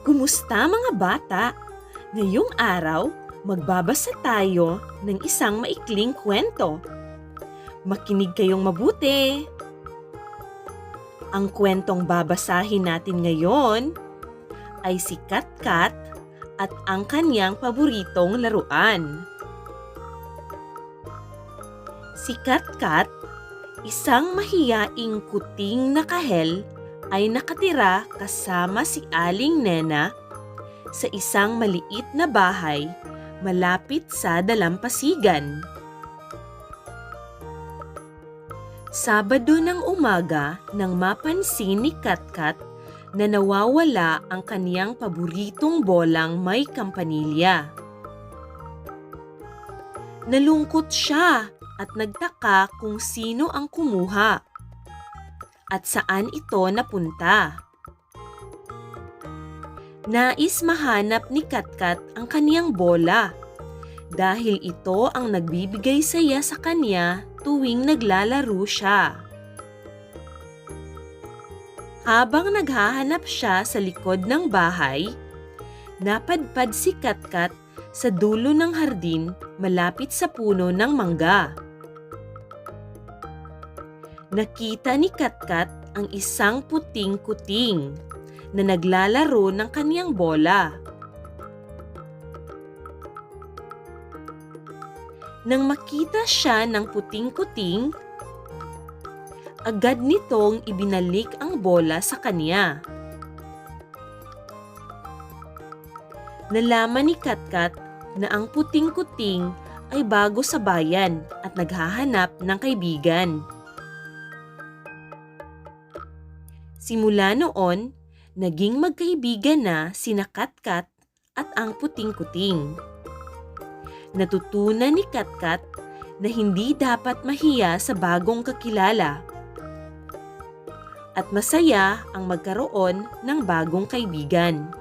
Kumusta mga bata? Ngayong araw, magbabasa tayo ng isang maikling kwento. Makinig kayong mabuti. Ang kwentong babasahin natin ngayon ay si Katkat at ang kanyang paboritong laruan. Si Katkat, isang mahiyaing kuting na kahel ay nakatira kasama si Aling Nena sa isang maliit na bahay malapit sa dalampasigan. Sabado ng umaga nang mapansin ni Katkat na nawawala ang kaniyang paboritong bolang may kampanilya. Nalungkot siya at nagtaka kung sino ang kumuha at saan ito napunta. Nais mahanap ni Katkat ang kaniyang bola dahil ito ang nagbibigay saya sa kanya tuwing naglalaro siya. Habang naghahanap siya sa likod ng bahay, napadpad si Katkat sa dulo ng hardin malapit sa puno ng mangga. Nakita ni Katkat ang isang puting kuting na naglalaro ng kaniyang bola. Nang makita siya ng puting kuting, agad nitong ibinalik ang bola sa kanya. Nalaman ni Katkat na ang puting kuting ay bago sa bayan at naghahanap ng kaibigan. Simula noon, naging magkaibigan na sina Katkat at ang puting kuting. Natutunan ni Katkat na hindi dapat mahiya sa bagong kakilala at masaya ang magkaroon ng bagong kaibigan.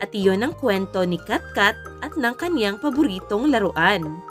At iyon ang kwento ni Katkat at ng kanyang paboritong laruan.